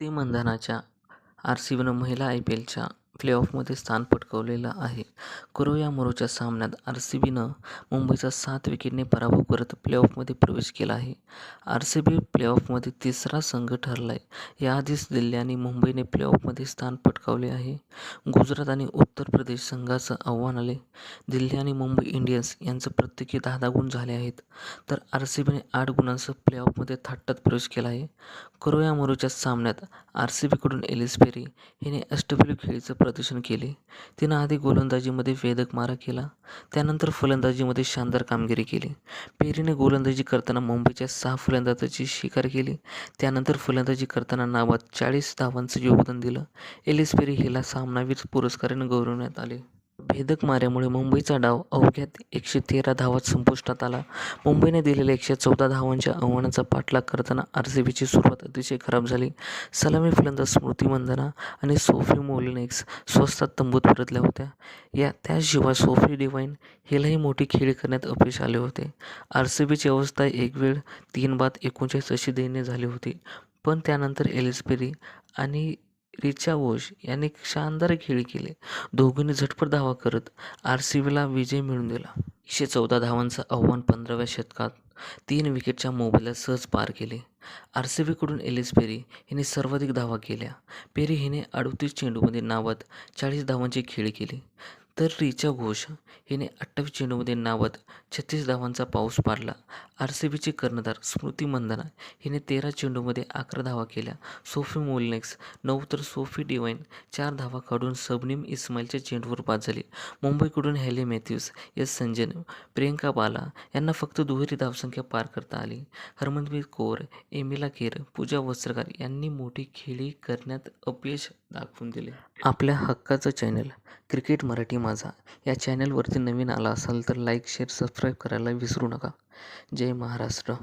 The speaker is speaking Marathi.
ते मंधानाच्या आर सी बीनं महिला आय पी एलच्या प्लेऑफमध्ये स्थान पटकवलेलं आहे. कुरो या मोरोच्या सामन्यात आर सी बीनं मुंबईचा सात विकेटने पराभव करत प्लेऑफमध्ये प्रवेश केला आहे. आर सी बी प्लेऑफमध्ये तिसरा संघ ठरला आहे याआधीच दिल्ली आणि मुंबईने प्लेऑफमध्ये स्थान पटकावले आहे. गुजरात आणि उत्तर प्रदेश संघाचं आव्हान आले दिल्ली आणि मुंबई इंडियन्स यांचं प्रत्येकी दहा दहा गुण झाले आहेत. तर आर सी बीने आठ गुणांसह प्लेऑफमध्ये थाटत प्रवेश केला आहे. कुरो या मोरोच्या सामन्यात आर सी बीकडून एलिस पेरी हिने अष्टपैलू खेळीचं प्रदर्शन केले. तिनं आधी गोलंदाजीमध्ये वेधक मारा केला. त्यानंतर फलंदाजीमध्ये शानदार कामगिरी केली. पेरीने गोलंदाजी करताना मुंबईच्या सहा फलंदाजाची शिकार केली. त्यानंतर फलंदाजी करताना नावात चाळीस धावांचं योगदान दिलं. एलिस पेरी हिला सामनावीर पुरस्काराने गौरवण्यात आले. भेदक माऱ्यामुळे मुंबईचा डाव अवघ्यात एकशे तेरा धावात संपुष्टात आला. मुंबईने दिलेल्या एकशे चौदा धावांच्या आव्हानाचा पाठलाग करताना आर सी बीची सुरुवात अतिशय खराब झाली. सलामी फलंदाज स्मृती मंदना आणि सोफी मोलिनेक्स स्वस्तात तंबूत परतल्या होत्या. या त्याशिवाय सोफी डिवाईन हिलाही मोठी खेळी करण्यात अपयश आले होते. आर सी बीची अवस्था एक वेळ तीन बाद एकोणचाळीस अशी दैन्य झाली होती. पण त्यानंतर एलिसबेरी आणि रिचा वोश यांनी शानदार खेळ केले. दोघांनी झटपट धावा करत आर सी बीला विजय मिळवून दिला. एकशे चौदा धावांचं आव्हान पंधराव्या शतकात तीन विकेटच्या मोबाईलला सहज पार केले. आर सी बीकडून एलिस पेरी हिने सर्वाधिक धावा केल्या. पेरी हिने अडतीस चेंडूमध्ये नावात चाळीस धावांची खेळी केली. तर रिचा घोष हिने अठ्ठावीस चेंडूमध्ये नावात छत्तीस धावांचा पाऊस पाडला. आर सी बीचे कर्णधार स्मृती मंदना हिने तेरा चेंडूमध्ये अकरा धावा केल्या. सोफी मोलनेक्स नऊ तर सोफी डिवाईन चार धावा काढून सबनीम इस्माईलच्या चेंडूवर बाद झाली. मुंबईकडून Hayley Matthews S Sajana Priyanka Bala यांना फक्त दुहेरी धावसंख्या पार करता आली. हरमनप्रीत कौर एमिला केर पूजा वस्त्रकार यांनी मोठी खेळी करण्यात अपयश दाखवून दिले. आपल्या हक्काचं चॅनल क्रिकेट मराठी माझा या चॅनलवरती नवीन आला असाल तर लाईक शेअर सबस्क्राईब करायला विसरू नका. जय महाराष्ट्र.